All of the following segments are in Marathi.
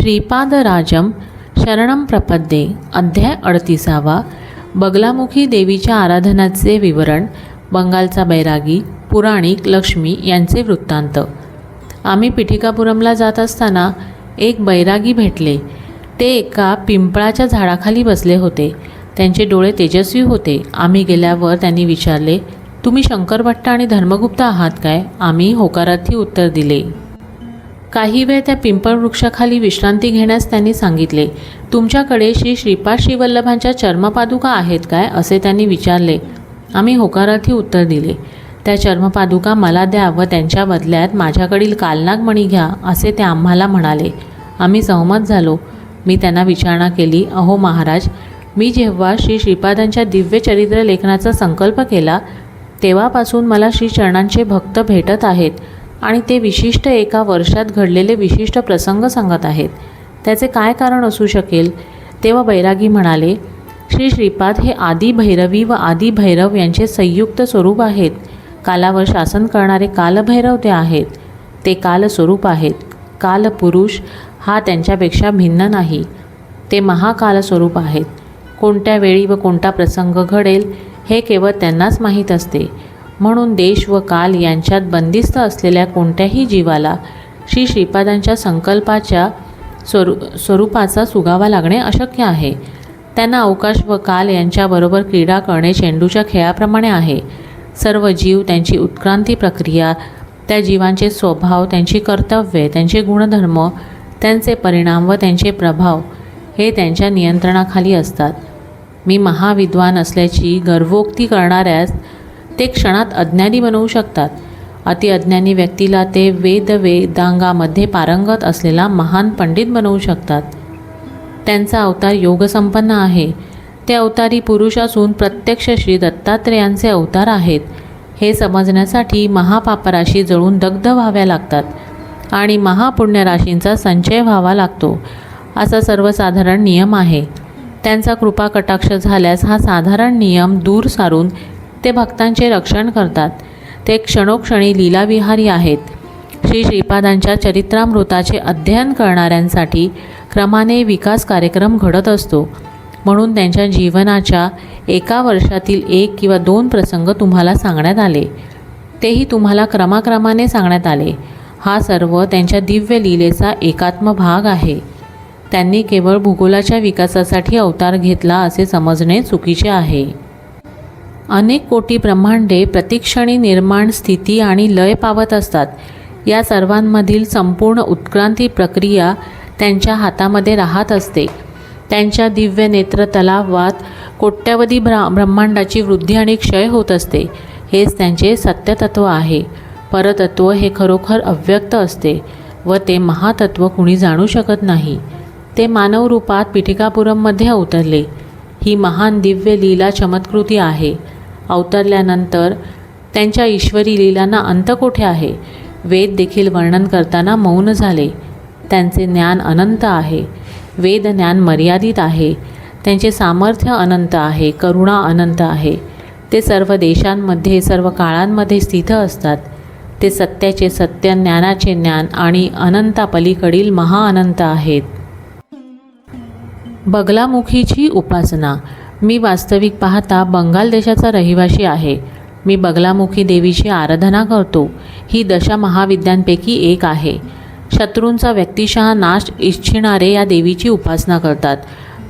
श्रीपादराजम शरणम प्रपद्ये अध्याय अडतीसावा. बगलामुखी देवीच्या आराधनाचे विवरण बंगालचा बैरागी पुराणिक लक्ष्मी यांचे वृत्तांत. आम्ही पिठिकापुरमला जात असताना एक बैरागी भेटले. ते एका पिंपळाच्या झाडाखाली बसले होते. त्यांचे डोळे तेजस्वी होते. आम्ही गेल्यावर त्यांनी विचारले तुम्ही शंकरभट्ट आणि धर्मगुप्त आहात काय? आम्ही होकारार्थी उत्तर दिले. काही वेळ त्या पिंपळ वृक्षाखाली विश्रांती घेण्यास त्यांनी सांगितले. तुमच्याकडे श्री श्रीपाद श्रीवल्लभांच्या चर्मपादुका आहेत काय? असे त्यांनी विचारले. आम्ही होकारार्थी उत्तर दिले. त्या चर्मपादुका मला द्या व त्यांच्या बदल्यात माझ्याकडील कालनागमणी घ्या असे ते आम्हाला म्हणाले. आम्ही सहमत झालो. मी त्यांना विचारणा केली. अहो महाराज मी जेव्हा श्री श्रीपादांच्या दिव्य चरित्र लेखनाचा संकल्प केला तेव्हापासून मला श्री चरणांचे भक्त भेटत आहेत. आणि ते विशिष्ट एका वर्षात घडलेले विशिष्ट प्रसंग सांगत आहेत. त्याचे काय कारण असू शकेल? तेव्हा बैरागी म्हणाले श्री श्रीपाद हे आदी भैरवी व आदी भैरव यांचे संयुक्त स्वरूप आहेत. कालावर शासन करणारे कालभैरव ते आहेत. ते कालस्वरूप आहेत. कालपुरुष हा त्यांच्यापेक्षा भिन्न नाही. ते महाकालस्वरूप आहेत. कोणत्या वेळी व कोणता प्रसंग घडेल हे केवळ त्यांनाच माहीत असते. म्हणून देश व काल यांच्यात बंदिस्त असलेल्या कोणत्याही जीवाला श्री श्रीपादांच्या संकल्पाच्या स्वरू स्वरूपाचा सुगावा लागणे अशक्य आहे. त्यांना अवकाश व काल यांच्याबरोबर क्रीडा करणे चेंडूच्या खेळाप्रमाणे आहे. सर्व जीव त्यांची उत्क्रांती प्रक्रिया त्या जीवांचे स्वभाव त्यांची कर्तव्ये त्यांचे गुणधर्म त्यांचे परिणाम व त्यांचे प्रभाव हे त्यांच्या नियंत्रणाखाली असतात. मी महाविद्वान असल्याची गर्वोक्ती करणाऱ्यास ते क्षणात अज्ञानी बनवू शकतात. अति अज्ञानी व्यक्तीला ते वेद वेदांगामध्ये पारंगत असलेला महान पंडित बनवू शकतात. त्यांचा अवतार योगसंपन्न आहे. ते अवतारी पुरुष असून प्रत्यक्ष श्री दत्तात्रेयांचे अवतार आहेत. हे समजण्यासाठी महापापराशी जळून दग्ध व्हाव्या लागतात आणि महापुण्यराशींचा संचय व्हावा लागतो. असा सर्वसाधारण नियम आहे. त्यांचा कृपा कटाक्ष झाल्यास हा साधारण नियम दूर सारून ते भक्तांचे रक्षण करतात. ते क्षणोक्षणी लीलाविहारी आहेत. श्री श्रीपादांच्या चरित्रामृताचे अध्ययन करणाऱ्यांसाठी क्रमाने विकास कार्यक्रम घडत असतो. म्हणून त्यांच्या जीवनाच्या एका वर्षातील एक किंवा दोन प्रसंग तुम्हाला सांगण्यात आले. तेही तुम्हाला क्रमाक्रमाने सांगण्यात आले. हा सर्व त्यांच्या दिव्य लीलेचा एकात्म भाग आहे. त्यांनी केवळ भूगोलाच्या विकासासाठी अवतार घेतला असे समजणे चुकीचे आहे. अनेक कोटी ब्रह्मांडे प्रतिक्षणी निर्माण स्थिती आणि लय पावत असतात. या सर्वांमधील संपूर्ण उत्क्रांती प्रक्रिया त्यांच्या हातामध्ये राहत असते. त्यांच्या दिव्य नेत्र तलावात कोट्यवधी ब्रा ब्रह्मांडाची वृद्धी आणि क्षय होत असते. हेच त्यांचे सत्यतत्व आहे. परतत्व हे खरोखर अव्यक्त असते व ते महातत्व कुणी जाणू शकत नाही. ते मानव रूपात पिठिकापुरममध्ये अवतरले ही महान दिव्य लीला चमत्कृती आहे. अवतरल्यानंतर त्यांच्या ईश्वरी लीलांना अंत कोठे आहे? वेद देखील वर्णन करताना मौन झाले. त्यांचे ज्ञान अनंत आहे. वेद ज्ञान मर्यादित आहे. त्यांचे सामर्थ्य अनंत आहे. करुणा अनंत आहे. ते सर्व देशांमध्ये सर्व काळांमध्ये स्थित असतात. ते सत्याचे सत्य ज्ञानाचे ज्ञान आणि अनंतापलीकडील महाअनंत आहेत. बगलामुखीची उपासना. मी वास्तविक पाहता बंगाल देशाचा रहिवासी आहे. मी बगलामुखी देवीची आराधना करतो. ही दशा महाविद्यांपैकी एक आहे. शत्रूंचा व्यक्तिशः नाश इच्छिणारे या देवीची उपासना करतात.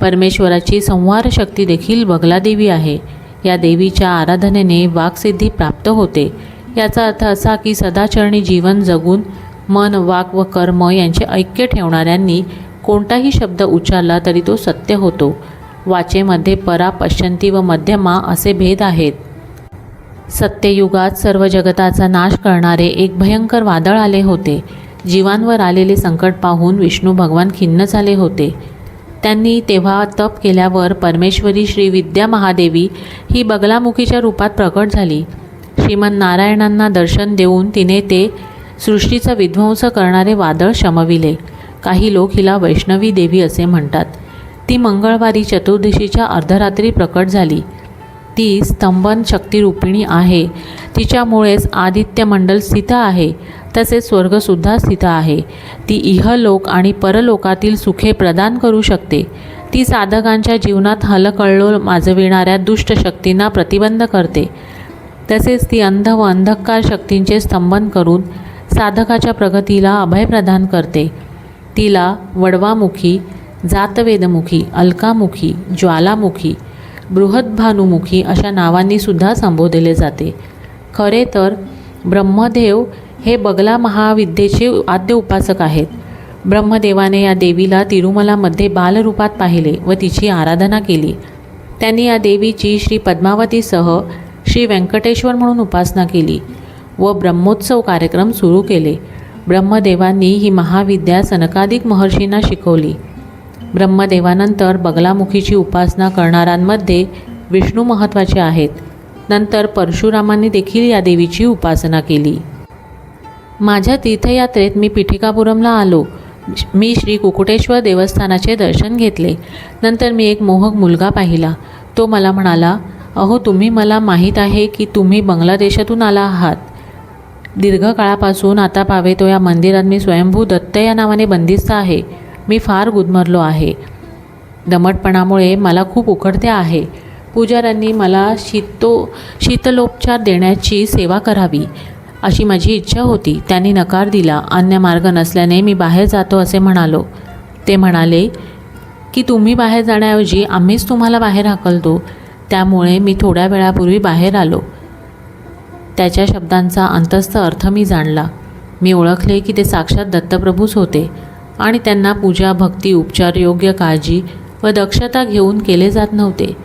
परमेश्वराची संहार शक्ती देखील बगलादेवी आहे. या देवीच्या आराधनेने वाक्सिद्धी प्राप्त होते. याचा अर्थ असा की सदाचरणी जीवन जगून मन वाक व कर्म यांचे ऐक्य ठेवणाऱ्यांनी कोणताही शब्द उच्चारला तरी तो सत्य होतो. वाचेमध्ये परा पश्चंती व मध्यमा असे भेद आहेत. सत्ययुगात सर्व जगताचा नाश करणारे एक भयंकर वादळ आले होते. जीवांवर आलेले संकट पाहून विष्णू भगवान खिन्न झाले होते. त्यांनी तेव्हा तप केल्यावर परमेश्वरी श्री विद्या महादेवी ही बगलामुखीच्या रूपात प्रकट झाली. श्रीमन नारायणांना दर्शन देऊन तिने ते सृष्टीचा विध्वंस करणारे वादळ शमविले. काही लोक हिला वैष्णवी देवी असे म्हणतात. ती मंगळवारी चतुर्दशीच्या अर्धरात्री प्रकट झाली. ती स्तंभन शक्तिरूपिणी आहे. तिच्यामुळेच आदित्य मंडल स्थित आहे. तसेच स्वर्गसुद्धा स्थित आहे. ती इहलोक आणि परलोकातील सुखे प्रदान करू शकते. ती साधकांच्या जीवनात हलकळलोल माजविणाऱ्या दुष्ट शक्तींना प्रतिबंध करते. तसेच ती अंध व अंधकार शक्तींचे स्तंभन करून साधकाच्या प्रगतीला अभय प्रदान करते. तिला वडवामुखी जातवेदमुखी अलकामुखी ज्वालामुखी बृहद्भानुमुखी अशा नावांनीसुद्धा संबोधले जाते. खरे तर ब्रह्मदेव हे बगला महाविद्येचे आद्य उपासक आहेत. ब्रह्मदेवाने या देवीला तिरुमलामध्ये बालरूपात पाहिले व तिची आराधना केली. त्यांनी या देवीची श्री पद्मावतीसह श्री व्यंकटेश्वर म्हणून उपासना केली व ब्रह्मोत्सव कार्यक्रम सुरू केले. ब्रह्मदेवांनी ही महाविद्या सनकादिक महर्षींना शिकवली. ब्रह्मदेवानंतर बगलामुखीची उपासना करणाऱ्यांमध्ये विष्णू महत्त्वाचे आहेत. नंतर परशुरामांनी देखील या देवीची उपासना केली. माझ्या तीर्थयात्रेत मी पिठिकापुरमला आलो. मी श्री कुकुटेश्वर देवस्थानाचे दर्शन घेतले. नंतर मी एक मोहक मुलगा पाहिला. तो मला म्हणाला अहो तुम्ही मला माहीत आहे की तुम्ही बांगलादेशातून आला आहात. दीर्घकाळापासून आता पावेतो या मंदिरात मी स्वयंभू दत्त या नावाने बंदिस्त आहे. मी फार गुदमरलो आहे. दमटपणामुळे मला खूप उकडते आहे. पुजाऱ्यांनी मला शीतो शीतलोपचार देण्याची सेवा करावी अशी माझी इच्छा होती. त्यांनी नकार दिला. अन्य मार्ग नसल्याने मी बाहेर जातो असे म्हणालो. ते म्हणाले की तुम्ही बाहेर जाण्याऐवजी आम्हीच तुम्हाला बाहेर हाकलतो त्यामुळे मी थोड्या वेळापूर्वी बाहेर आलो. त्याच्या शब्दांचा अंतस्थ अर्थ मी जाणला. मी ओळखले की ते साक्षात दत्तप्रभूच होते. आणि त्यांना पूजा भक्ती उपचार योग्य काळजी व दक्षता घेऊन केले जात नव्हते.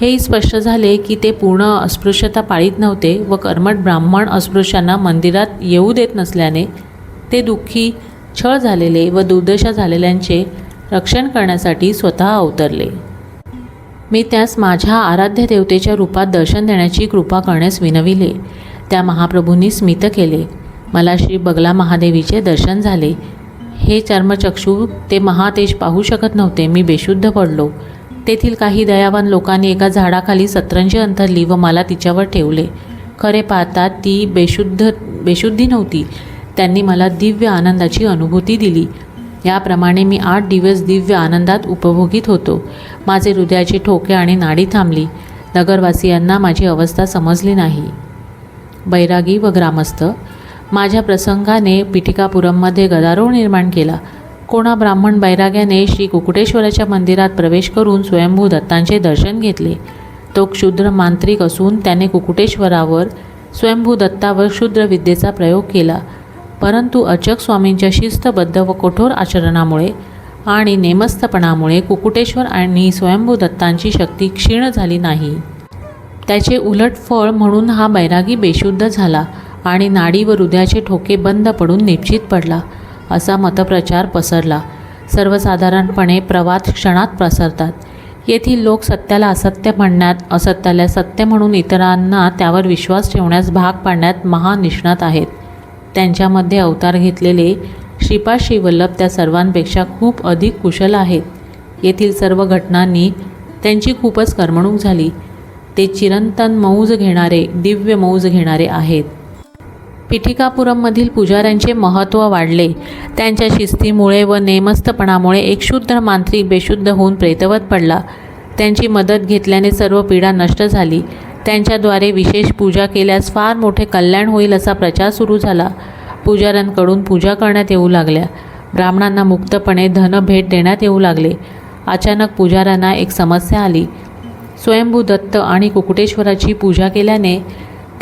हेही स्पष्ट झाले की ते पूर्ण अस्पृश्यता पाळीत नव्हते व कर्मट ब्राह्मण अस्पृश्यांना मंदिरात येऊ देत नसल्याने ते दुःखी छळ झालेले व दुर्दशा झालेल्यांचे रक्षण करण्यासाठी स्वतः अवतरले. मी त्यास माझ्या आराध्य देवतेच्या रूपात दर्शन देण्याची कृपा करण्यास विनविले. त्या महाप्रभूंनी स्मित केले. मला श्री बगला महादेवीचे दर्शन झाले. हे चर्मचक्षू ते महातेज पाहू शकत नव्हते. मी बेशुद्ध पडलो. तेथील काही दयावान लोकांनी एका झाडाखाली सतरंजी अंथरली व मला तिच्यावर ठेवले. खरे पाहता ती बेशुद्ध बेशुद्धी नव्हती. त्यांनी मला दिव्य आनंदाची अनुभूती दिली. याप्रमाणे मी आठ दिवस दिव्य आनंदात उपभोगीत होतो. माझे हृदयाचे ठोके आणि नाडी थांबली. नगरवासियांना माझी अवस्था समजली नाही. बैरागी व ग्रामस्थ माझ्या प्रसंगाने पिठिकापुरममध्ये गदारोळ निर्माण केला. कोणा ब्राह्मण बैराग्याने श्री कुकुटेश्वराच्या मंदिरात प्रवेश करून स्वयंभू दत्तांचे दर्शन घेतले. तो क्षुद्र मांत्रिक असून त्याने कुकुटेश्वरावर स्वयंभू दत्तावर क्षुद्र विद्येचा प्रयोग केला. परंतु अचक स्वामींच्या शिस्तबद्ध व कठोर आचरणामुळे आणि नेमस्तपणामुळे कुकुटेश्वर आणि स्वयंभू दत्तांची शक्ती क्षीण झाली नाही. त्याचे उलट फळ म्हणून हा बैरागी बेशुद्ध झाला. आणि नाडी व हृदयाचे ठोके बंद पडून निश्चित पडला असा मतप्रचार पसरला. सर्वसाधारणपणे प्रवाद क्षणात पसरतात. येथील लोक सत्याला असत्य म्हणण्यात असत्याला सत्य म्हणून इतरांना त्यावर विश्वास ठेवण्यास भाग पाडण्यात महानिष्णात आहेत. त्यांच्यामध्ये अवतार घेतलेले श्रीपाद श्रीवल्लभ त्या सर्वांपेक्षा खूप अधिक कुशल आहेत. येथील सर्व घटनांनी त्यांची खूपच करमणूक झाली. ते चिरंतन मौज घेणारे दिव्य मौज घेणारे आहेत. पिठिकापुरममधील पुजाऱ्यांचे महत्त्व वाढले. त्यांच्या शिस्तीमुळे व नेमस्तपणामुळे एक शुद्ध मांत्रिक बेशुद्ध होऊन प्रेतवत पडला. त्यांची मदत घेतल्याने सर्व पीडा नष्ट झाली. त्यांच्याद्वारे विशेष पूजा केल्यास फार मोठे कल्याण होईल असा प्रचार सुरू झाला. पुजाऱ्यांकडून पूजा करण्यात येऊ लागल्या. ब्राह्मणांना मुक्तपणे धन भेट देण्यात येऊ लागले. अचानक पुजाऱ्यांना एक समस्या आली. स्वयंभू दत्त आणि कुकुटेश्वराची पूजा केल्याने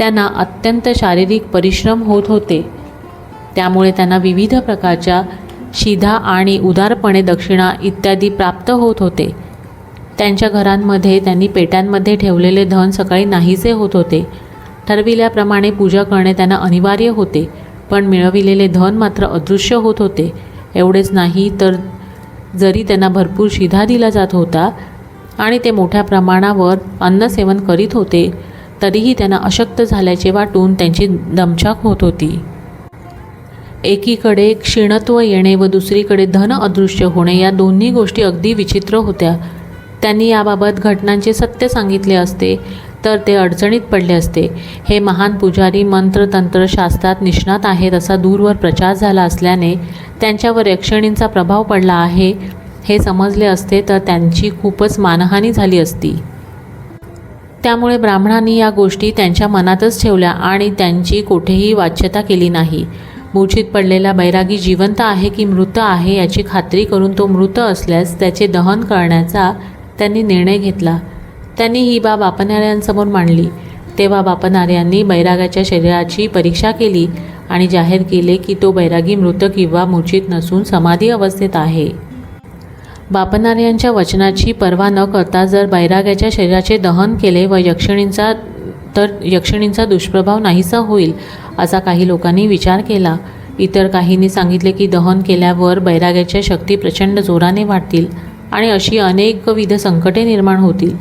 त्यांना अत्यंत शारीरिक परिश्रम होत होते. त्यामुळे त्यांना विविध प्रकारच्या शिधा आणि उदारपणे दक्षिणा इत्यादी प्राप्त होत होते. त्यांच्या घरांमध्ये त्यांनी पेट्यांमध्ये ठेवलेले धन सकाळी नाहीसे होत होते. ठरविल्याप्रमाणे पूजा करणे त्यांना अनिवार्य होते पण मिळविलेले धन मात्र अदृश्य होत होते. एवढेच नाही तर जरी त्यांना भरपूर शिधा दिला जात होता आणि ते मोठ्या प्रमाणावर अन्नसेवन करीत होते तरीही त्यांना अशक्त झाल्याचे वाटून त्यांची दमछाक होत होती. एकीकडे क्षीणत्व येणे व दुसरीकडे धन अदृश्य होणे या दोन्ही गोष्टी अगदी विचित्र होत्या. त्यांनी याबाबत घटनांचे सत्य सांगितले असते तर ते अडचणीत पडले असते. हे महान पुजारी मंत्रतंत्र शास्त्रात निष्णात आहेत असा दूरवर प्रचार झाला असल्याने त्यांच्यावर यक्षिणींचा प्रभाव पडला आहे हे समजले असते तर त्यांची खूपच मानहानी झाली असती. त्यामुळे ब्राह्मणांनी या गोष्टी त्यांच्या मनातच ठेवल्या आणि त्यांची कोठेही वाच्यता केली नाही. मूर्छित पडलेला बैरागी जिवंत आहे की मृत आहे याची खात्री करून तो मृत असल्यास त्याचे दहन करण्याचा त्यांनी निर्णय घेतला. त्यांनी ही बाब आपणाऱ्यांसमोर मांडली. तेव्हा बापनाऱ्यांनी बैरागाच्या शरीराची परीक्षा केली आणि जाहीर केले की तो बैरागी मृत किंवा मूर्छित नसून समाधी अवस्थेत आहे. बापनार्यांच्या वचनाची पर्वा न करता जर बैराग्याच्या शरीराचे दहन केले व यक्षिणींचा तर यक्षिणींचा दुष्प्रभाव नाहीसा होईल असा काही लोकांनी विचार केला. इतर काहींनी सांगितले की दहन केल्यावर बैराग्याच्या शक्ती प्रचंड जोराने वाढतील आणि अशी अनेकविध संकटे निर्माण होतील.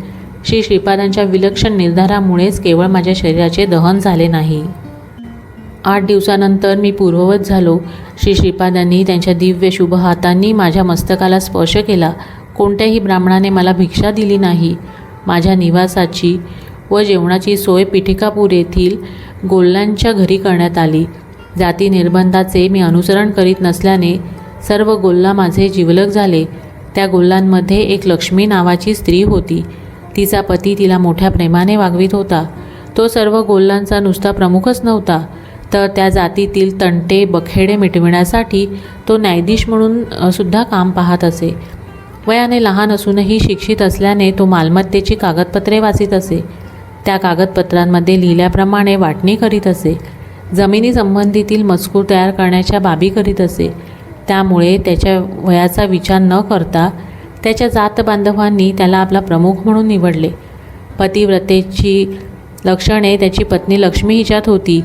श्री श्रीपादांच्या विलक्षण निर्धारामुळेच केवळ माझ्या शरीराचे दहन झाले नाही. आठ दिवसानंतर मी पूर्ववत झालो. श्री श्रीपादांनी त्यांच्या दिव्य शुभ हातांनी माझ्या मस्तकाला स्पर्श केला. कोणत्याही ब्राह्मणाने मला भिक्षा दिली नाही. माझ्या निवासाची व जेवणाची सोय पिठिकापूर येथील गोल्ल्यांच्या घरी करण्यात आली. जाती निर्बंधाचे मी अनुसरण करीत नसल्याने सर्व गोल्ला माझे जिवलग झाले. त्या गोल्लांमध्ये एक लक्ष्मी नावाची स्त्री होती. तिचा पती तिला मोठ्या प्रेमाने वागवित होता. तो सर्व गोल्लांचा नुसता प्रमुखच नव्हता. तर त्या जातीतील तंटे बखेडे मिटविण्यासाठी तो न्यायाधीश म्हणून सुद्धा काम पाहत असे. वयाने लहान असूनही शिक्षित असल्याने तो मालमत्तेची कागदपत्रे वाचित असे. त्या कागदपत्रांमध्ये लिहिल्याप्रमाणे वाटणी करीत असे. जमिनी संबंधीतील मजकूर तयार करण्याच्या बाबी करीत असे. त्यामुळे त्याच्या वयाचा विचार न करता त्याच्या जात बांधवांनी त्याला आपला प्रमुख म्हणून निवडले. पतिव्रतेची लक्षणे त्याची पत्नी लक्ष्मी हिच्यात होती.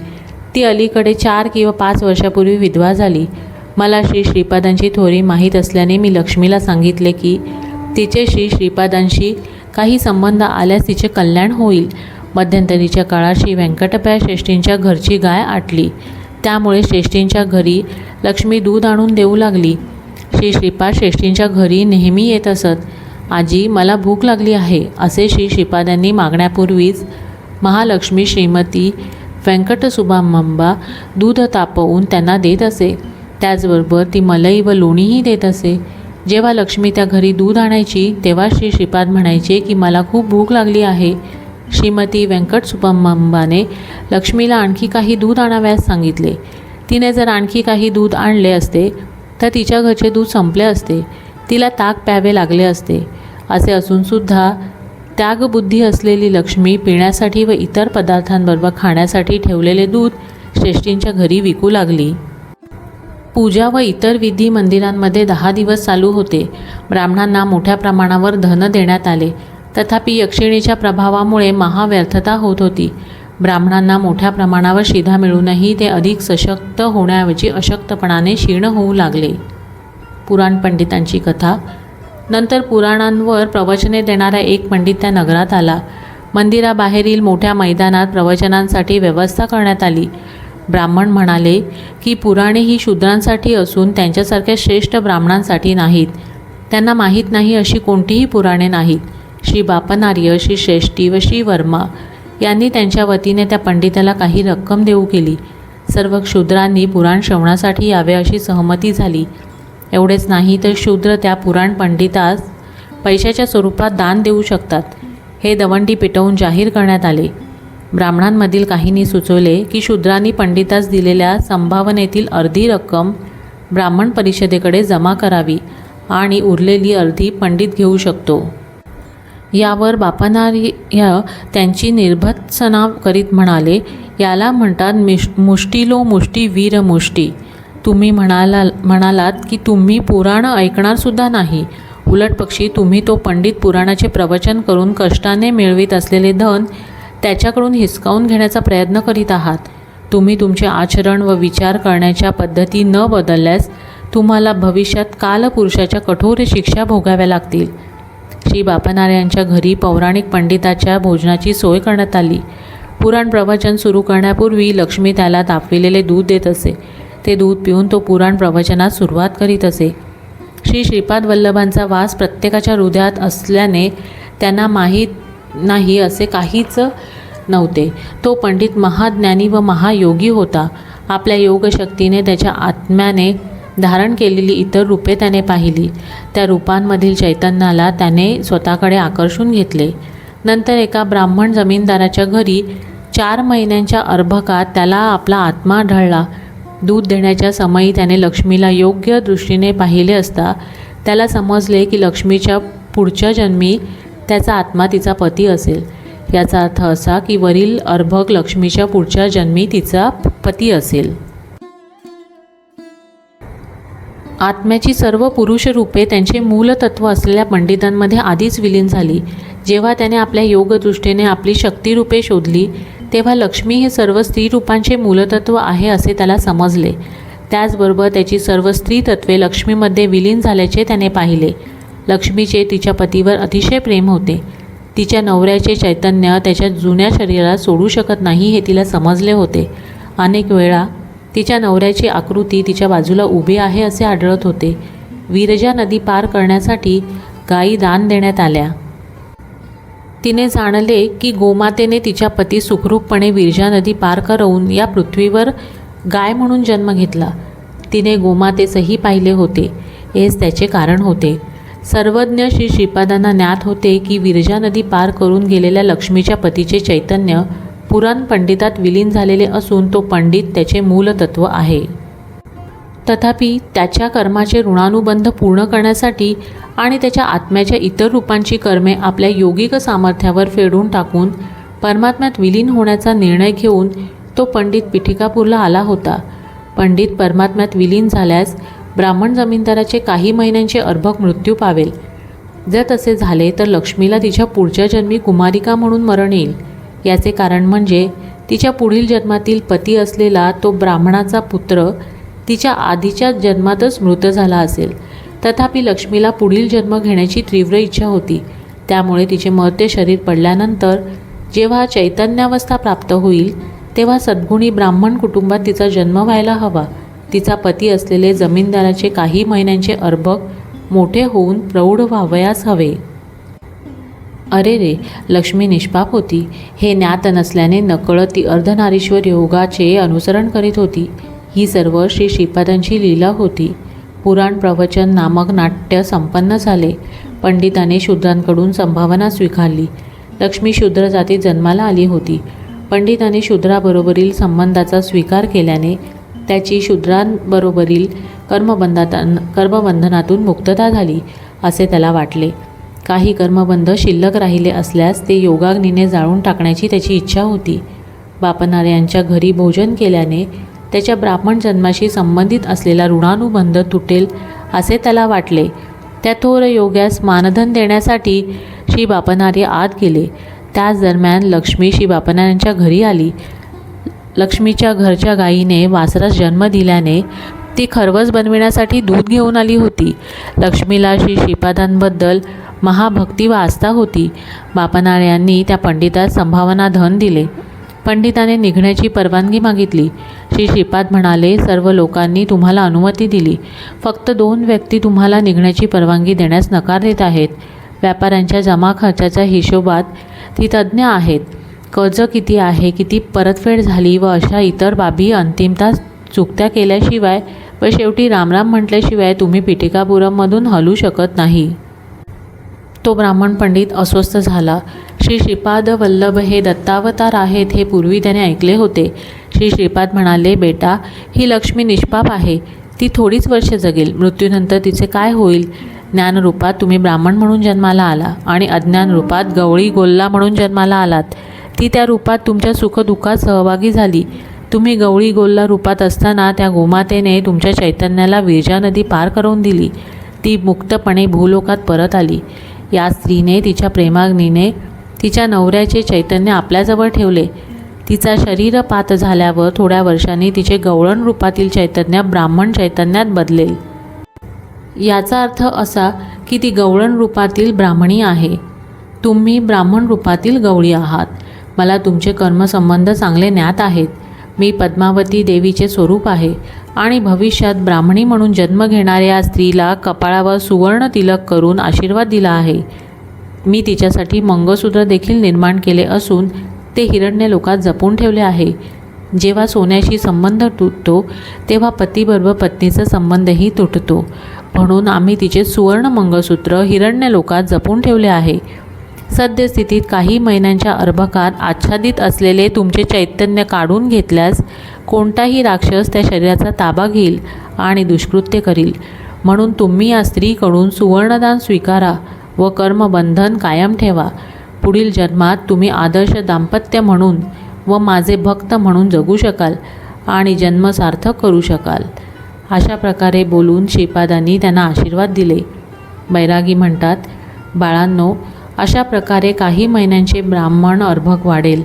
ती अलीकडे चार किंवा पाच वर्षापूर्वी विधवा झाली. मला श्री श्रीपादांची थोरी माहीत असल्याने मी लक्ष्मीला सांगितले की तिचे श्री श्रीपादांशी काही संबंध आल्यास तिचे कल्याण होईल. मध्यंतरीच्या काळात श्री व्यंकटप्या श्रेष्ठींच्या घरची गाय आटली. त्यामुळे श्रेष्ठींच्या घरी लक्ष्मी दूध आणून देऊ लागली. श्री श्रीपाद श्रेष्ठींच्या घरी नेहमी येत असत. आजी मला भूक लागली आहे असे श्री श्रीपादांनी मागण्यापूर्वीच महालक्ष्मी श्रीमती व्यंकटसुभांबा दूध तापवून त्यांना देत असे. त्याचबरोबर ती मलई व लोणीही देत असे. जेव्हा लक्ष्मी त्या घरी दूध आणायची तेव्हा श्री श्रीपाद म्हणायचे की मला खूप भूक लागली आहे. श्रीमती व्यंकटसुभांबाने लक्ष्मीला आणखी काही दूध आणाव्यास सांगितले. तिने जर आणखी काही दूध आणले असते तर तिच्या घरचे दूध संपले असते. तिला ताक प्यावे लागले असते. असे असूनसुद्धा त्यागबुद्धी असलेली लक्ष्मी पिण्यासाठी व इतर पदार्थांबरोबर खाण्यासाठी ठेवलेले दूध श्रेष्ठींच्या घरी विकू लागली. पूजा व इतर विधी मंदिरांमध्ये दहा दिवस चालू होते. ब्राह्मणांना मोठ्या प्रमाणावर धन देण्यात आले. तथापि यक्षिणीच्या प्रभावामुळे महाव्यर्थता होत होती. ब्राह्मणांना मोठ्या प्रमाणावर शिधा मिळूनही ते अधिक सशक्त होण्याऐवजी अशक्तपणाने क्षीण होऊ लागले. पुराण पंडितांची कथा नंतर पुराणांवर प्रवचने देणारा एक पंडित त्या नगरात आला. मंदिराबाहेरील मोठ्या मैदानात प्रवचनांसाठी व्यवस्था करण्यात आली. ब्राह्मण म्हणाले की पुराणे ही शूद्रांसाठी असून त्यांच्यासारख्या श्रेष्ठ ब्राह्मणांसाठी नाहीत. त्यांना माहीत नाही अशी कोणतीही पुराणे नाहीत. श्री बापनार्य श्री श्रेष्ठी व श्री वर्मा यांनी त्यांच्या वतीने त्या पंडिताला काही रक्कम देऊ केली. सर्व क्षुद्रांनी पुराण श्रवणासाठी यावे अशी सहमती झाली. एवढेच नाही तर शूद्र त्या पुराण पंडितास पैशाच्या स्वरूपात दान देऊ शकतात. हे दवंडी पेटवून जाहीर करण्यात आले. ब्राह्मणांमधील काहींनी सुचवले की शूद्रांनी पंडितास दिलेल्या संभावनेतील अर्धी रक्कम ब्राह्मण परिषदेकडे जमा करावी आणि उरलेली अर्धी पंडित घेऊ शकतो. यावर बापनार्य त्यांची निर्भत्सना करीत म्हणाले याला म्हणतात मिश मुष्टीलो मुष्टी वीर मुष्टी. तुम्ही म्हणाला म्हणालात की तुम्ही पुराण ऐकणारसुद्धा नाही. उलट पक्षी तुम्ही तो पंडित पुराणाचे प्रवचन करून कष्टाने मिळवीत असलेले धन त्याच्याकडून हिसकावून घेण्याचा प्रयत्न करीत आहात. तुम्ही तुमचे आचरण व विचार करण्याच्या पद्धती न बदलल्यास तुम्हाला भविष्यात कालपुरुषाच्या कठोर शिक्षा भोगाव्या लागतील. श्री बापनाऱ्यांच्या घरी पौराणिक पंडिताच्या भोजनाची सोय करण्यात आली. पुराण प्रवचन सुरू करण्यापूर्वी लक्ष्मी त्याला तापविलेले दूध देत असे. ते दूध पिऊन तो पुराण प्रवचनात सुरुवात करीत असे. श्री श्रीपाद वल्लभांचा वास प्रत्येकाच्या हृदयात असल्याने त्यांना माहीत नाही असे काहीच नव्हते. तो पंडित महाज्ञानी व महायोगी होता. आपल्या योगशक्तीने त्याच्या आत्म्याने धारण केलेली इतर रूपे त्याने पाहिली. त्या रूपांमधील चैतन्याला त्याने स्वतःकडे आकर्षून घेतले. नंतर एका ब्राह्मण जमीनदाराच्या घरी चार महिन्यांच्या अर्भकात त्याला आपला आत्मा ढळला दूध देण्याच्या समयी त्याने लक्ष्मीला योग्य दृष्टीने पाहिले असता त्याला समजले की लक्ष्मीच्या पुढच्या जन्मी त्याचा आत्मा तिचा पती असेल. याचा अर्थ असा की वरील अर्भक लक्ष्मीच्या पुढच्या जन्मी तिचा पती असेल. आत्म्याची सर्व पुरुष रूपे त्यांचे मूलतत्व असलेल्या पंडितांमध्ये आधीच विलीन झाली. जेव्हा त्याने आपल्या योगदृष्टीने आपली शक्तिरूपे शोधली तेव्हा लक्ष्मी हे सर्व स्त्री रूपांचे मूलतत्व आहे असे त्याला समजले. त्याचबरोबर त्याची सर्व स्त्री तत्वे लक्ष्मीमध्ये विलीन झाल्याचे त्याने पाहिले. लक्ष्मीचे तिच्या पतीवर अतिशय प्रेम होते. तिच्या नवऱ्याचे चैतन्य त्याच्या जुन्या शरीराला सोडू शकत नाही हे तिला समजले होते. अनेक वेळा तिच्या नवऱ्याची आकृती तिच्या बाजूला उभी आहे असे आढळत होते. विरजा नदी पार करण्यासाठी गायी दान देण्यात आल्या. तिने जाणले की गोमातेने तिच्या पती सुखरूपपणे विरजा नदी पार करवून या पृथ्वीवर गाय म्हणून जन्म घेतला. तिने गोमातेसही पाहिले होते. हेच त्याचे कारण होते. सर्वज्ञ श्री श्रीपादांना ज्ञात होते की विरजा नदी पार करून गेलेल्या लक्ष्मीच्या पतीचे चैतन्य पुराण पंडितात विलीन झालेले असून तो पंडित त्याचे मूलतत्व आहे. तथापि त्याच्या कर्माचे ऋणानुबंध पूर्ण करण्यासाठी आणि त्याच्या आत्म्याच्या इतर रूपांची कर्मे आपल्या योगिक सामर्थ्यावर फेडून टाकून परमात्म्यात विलीन होण्याचा निर्णय घेऊन तो पंडित पिठिकापूरला आला होता. पंडित परमात्म्यात विलीन झाल्यास ब्राह्मण जमीनदाराचे काही महिन्यांचे अर्भक मृत्यू पावेल. जर तसे झाले तर लक्ष्मीला तिच्या पुढच्या जन्मी कुमारिका म्हणून मरण येईल. याचे कारण म्हणजे तिच्या पुढील जन्मातील पती असलेला तो ब्राह्मणाचा पुत्र तिच्या आधीच्या जन्मातच मृत झाला असेल. तथापि लक्ष्मीला पुढील जन्म घेण्याची तीव्र इच्छा होती. त्यामुळे तिचे मरते शरीर पडल्यानंतर जेव्हा चैतन्यावस्था प्राप्त होईल तेव्हा सद्गुणी ब्राह्मण कुटुंबात तिचा जन्म व्हायला हवा. तिचा पती असलेले जमीनदाराचे काही महिन्यांचे अर्भक मोठे होऊन प्रौढ व्हावयास हवे. अरे रे लक्ष्मी निष्पाप होती. हे ज्ञात नसल्याने नकळत ती अर्धनारीश्वर योगाचे अनुसरण करीत होती. ही सर्व श्री श्रीपादांची लीला होती. पुराण प्रवचन नामक नाट्य संपन्न झाले. पंडिताने शूद्रांकडून संभावना स्वीकारली. लक्ष्मी शूद्र जाती जन्माला आली होती. पंडिताने शूद्राबरोबरील संबंधाचा स्वीकार केल्याने त्याची शूद्रांबरोबरील कर्मबंधात कर्मबंधनातून मुक्तता झाली असे त्याला वाटले. काही कर्मबंध शिल्लक राहिले असल्यास ते योगाग्नीने जाळून टाकण्याची त्याची इच्छा होती. बापनार्यांच्या घरी भोजन केल्याने त्याच्या ब्राह्मण जन्माशी संबंधित असलेला ऋणानुबंध तुटेल असे त्याला वाटले. त्या थोर योग्यास मानधन देण्यासाठी श्री बापनारे आत गेले. त्याच दरम्यान लक्ष्मी श्री बापनाऱ्यांच्या घरी आली. लक्ष्मीच्या घरच्या गायीने वासरास जन्म दिल्याने ती खरवस बनविण्यासाठी दूध घेऊन आली होती. लक्ष्मीला श्री श्रीपादांबद्दल महाभक्ती व आस्था होती. बापनाळ्यांनी त्या पंडितास संभावना धन दिले. पंडिताने निघण्याची परवानगी मागितली. श्री श्रीपाद म्हणाले सर्व लोकांनी तुम्हाला अनुमती दिली. फक्त दोन व्यक्ती तुम्हाला निघण्याची परवानगी देण्यास नकार देत आहेत. व्यापाऱ्यांच्या जमा खर्चाच्या हिशोबात ती तज्ज्ञ आहेत. कर्ज किती आहे किती परतफेड झाली व अशा इतर बाबी अंतिमता चुकत्या केल्याशिवाय व शेवटी रामराम म्हटल्याशिवाय तुम्ही पिटिकापुरममधून हलू शकत नाही. तो ब्राह्मण पंडित अस्वस्थ झाला. श्री श्रीपाद वल्लभ हे दत्तावतार आहेत हे पूर्वी त्याने ऐकले होते. श्री श्रीपाद म्हणाले बेटा ही लक्ष्मी निष्पाप आहे. ती थोडीच वर्ष जगेल. मृत्यूनंतर तिचे काय होईल? ज्ञानरूपात तुम्ही ब्राह्मण म्हणून जन्माला आला आणि अज्ञान रूपात गवळी गोल्ला म्हणून जन्माला आलात. ती त्या रूपात तुमच्या सुखदुःखात सहभागी झाली. तुम्ही गवळी गोल्ला रूपात असताना त्या गोमातेने तुमच्या चैतन्याला विरजा नदी पार करून दिली. ती मुक्तपणे भूलोकात परत आली. या स्त्रीने तिच्या प्रेमाग्नीने तिच्या नवऱ्याचे चैतन्य आपल्याजवळ ठेवले. तिचा शरीरपात झाल्यावर थोड्या वर्षांनी तिचे गवळण रूपातील चैतन्य ब्राह्मण चैतन्यात बदलेल. याचा अर्थ असा की ती गवळण रूपातील ब्राह्मणी आहे. तुम्ही ब्राह्मण रूपातील गवळी आहात. मला तुमचे कर्मसंबंध चांगले ज्ञात आहेत. मी पद्मावती देवीचे स्वरूप आहे आणि भविष्यात ब्राह्मणी म्हणून जन्म घेणाऱ्या स्त्रीला कपाळावर सुवर्ण तिलक करून आशीर्वाद दिला आहे. मी तिच्यासाठी मंगळसूत्र देखील निर्माण केले असून ते हिरण्य लोकात जपून ठेवले आहे. जेव्हा सोन्याशी संबंध तुटतो तेव्हा पतीबरोबर पत्नीचा संबंधही तुटतो. म्हणून आम्ही तिचे सुवर्ण मंगळसूत्र हिरण्य लोकात जपून ठेवले आहे. सद्यस्थितीत काही महिन्यांच्या अर्भकात आच्छादित असलेले तुमचे चैतन्य काढून घेतल्यास कोणताही राक्षस त्या शरीराचा ताबा घेईल आणि दुष्कृत्य करील. म्हणून तुम्ही या स्त्रीकडून सुवर्णदान स्वीकारा. व कर्मबंधन कायम ठेवा. पुढील जन्मात तुम्ही आदर्श दाम्पत्य म्हणून व माझे भक्त म्हणून जगू शकाल आणि जन्म सार्थक करू शकाल. अशा प्रकारे बोलून श्रीपादांनी त्यांना आशीर्वाद दिले. बैरागी म्हणतात बाळांनो अशा प्रकारे काही महिन्यांचे ब्राह्मण अर्भक वाढेल.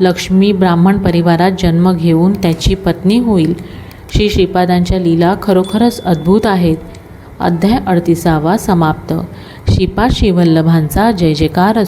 लक्ष्मी ब्राह्मण परिवारात जन्म घेऊन त्याची पत्नी होईल. श्री श्रीपादांच्या लीला खरोखरच अद्भुत आहेत. अध्याय अडतिसावा समाप्त. शिपा श्रीवल्लभांचा जय जयकार